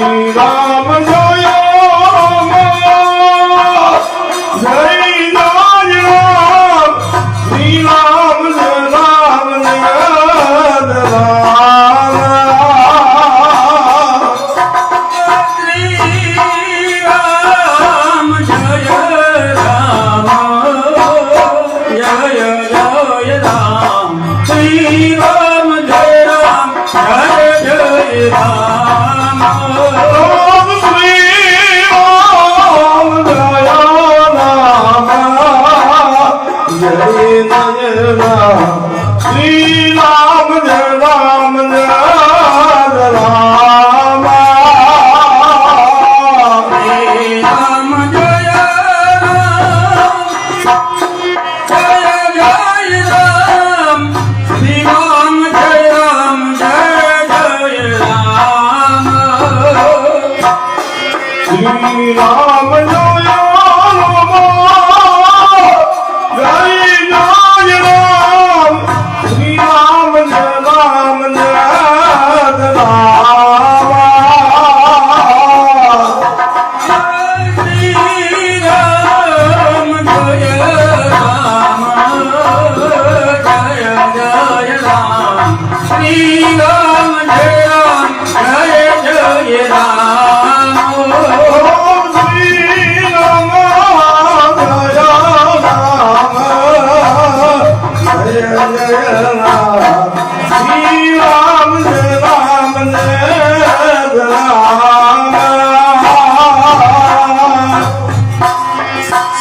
Shiva.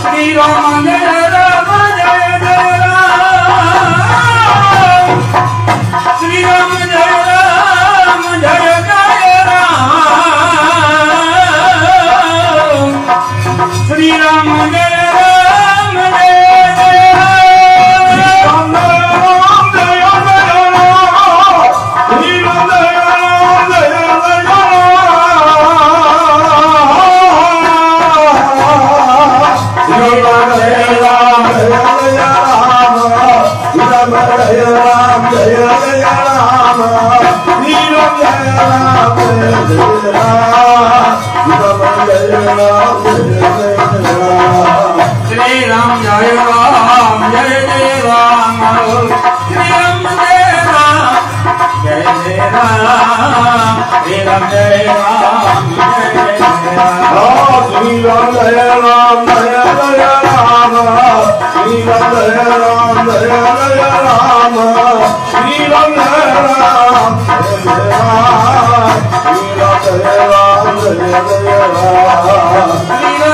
Sri Rama Lila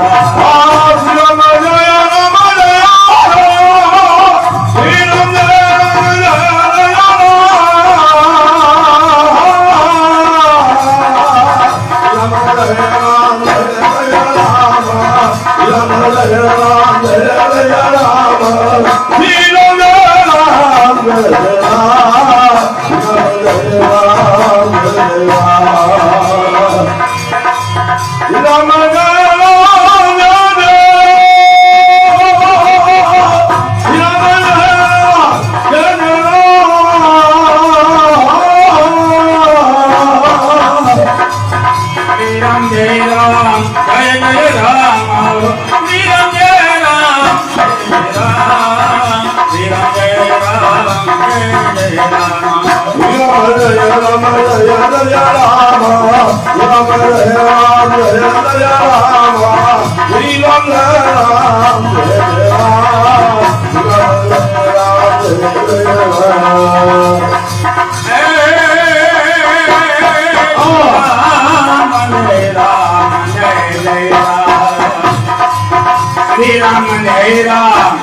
Ram Jai Ram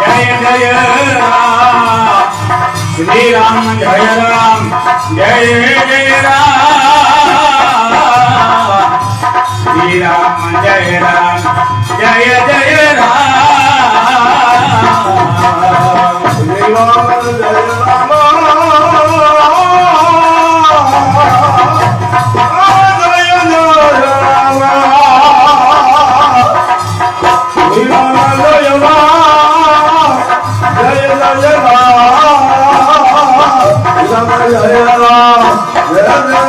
Jai Ram Ram Jai Ram Jai Ram Ram जय राम जय जय Ram Yeah.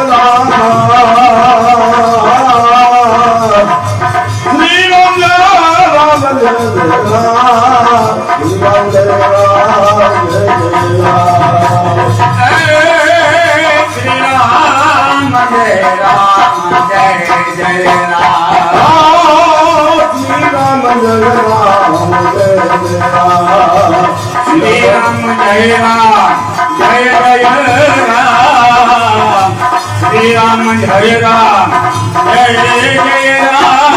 Shri Ram हरे राम जय जय Ram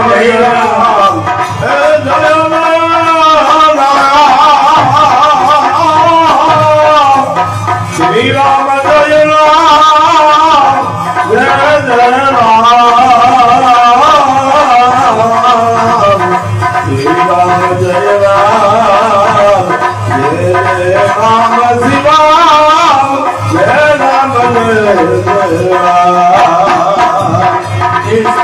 Shiva, Jai Ram, Jai Ram.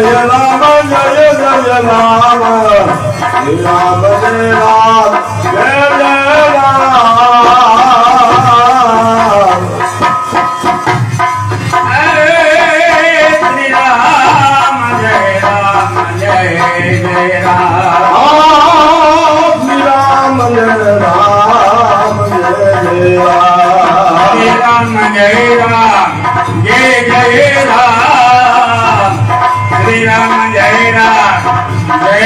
జయ రామ జయ జయ రామ రామ జయ రామ జయ జయ Jai Ram, Jai Jai Ram.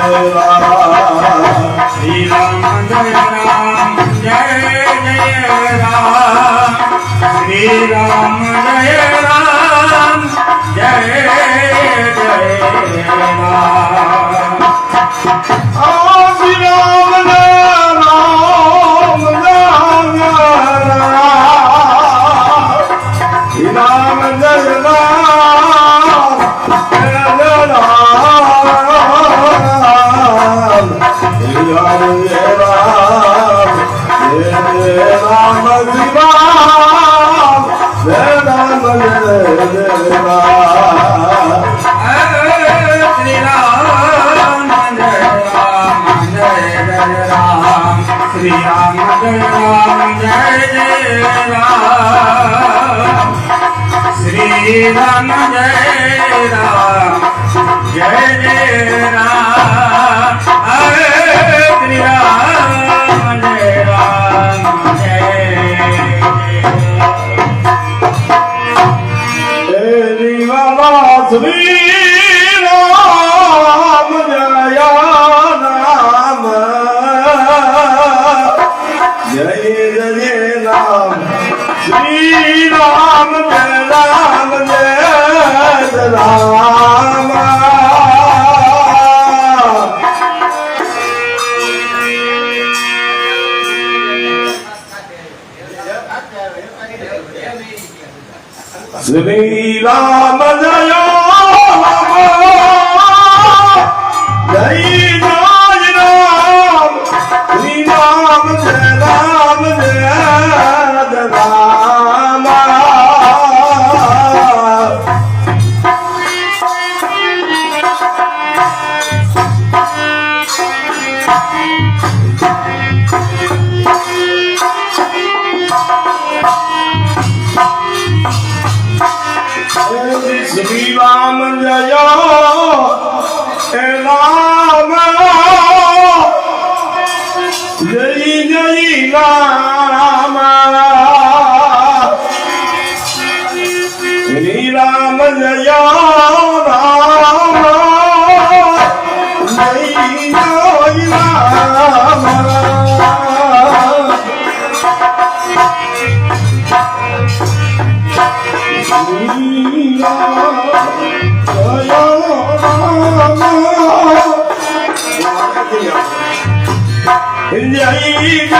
Bhagavad Ram જય રામ જય જય રામ હરે શ્રી રામ જય Ram Jai Jai Ram Shri Ram Ram जय जाम राम श्री राम। जय રામ શ્રી રામ Yeah.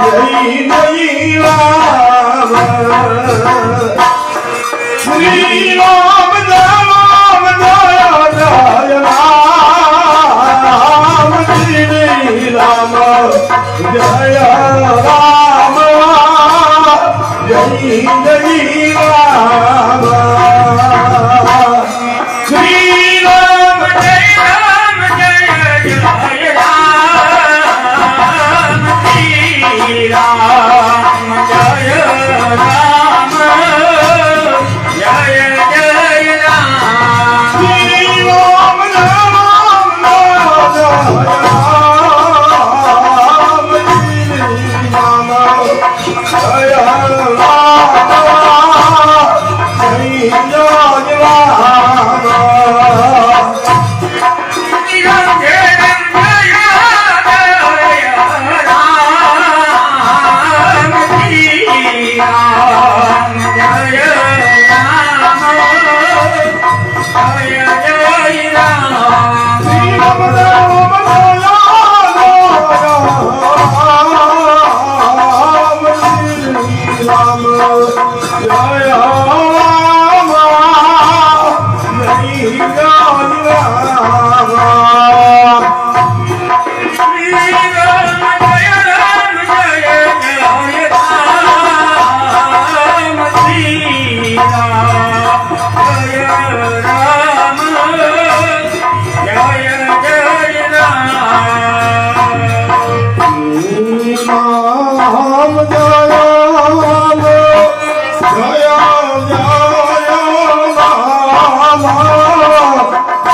કોઈ નહીં રામ શ્રી રામ રામ દયા દયા રામ શ્રી રામ જય રામ જય જય રામ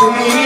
comunidad.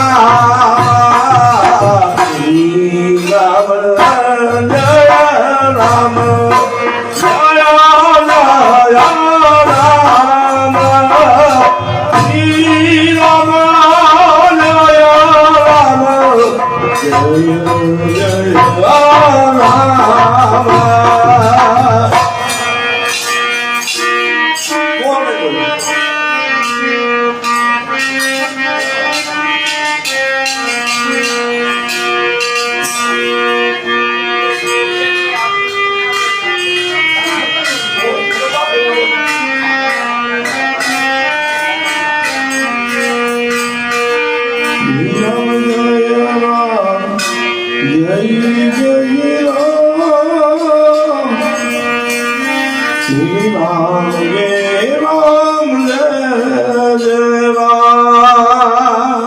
Thank you.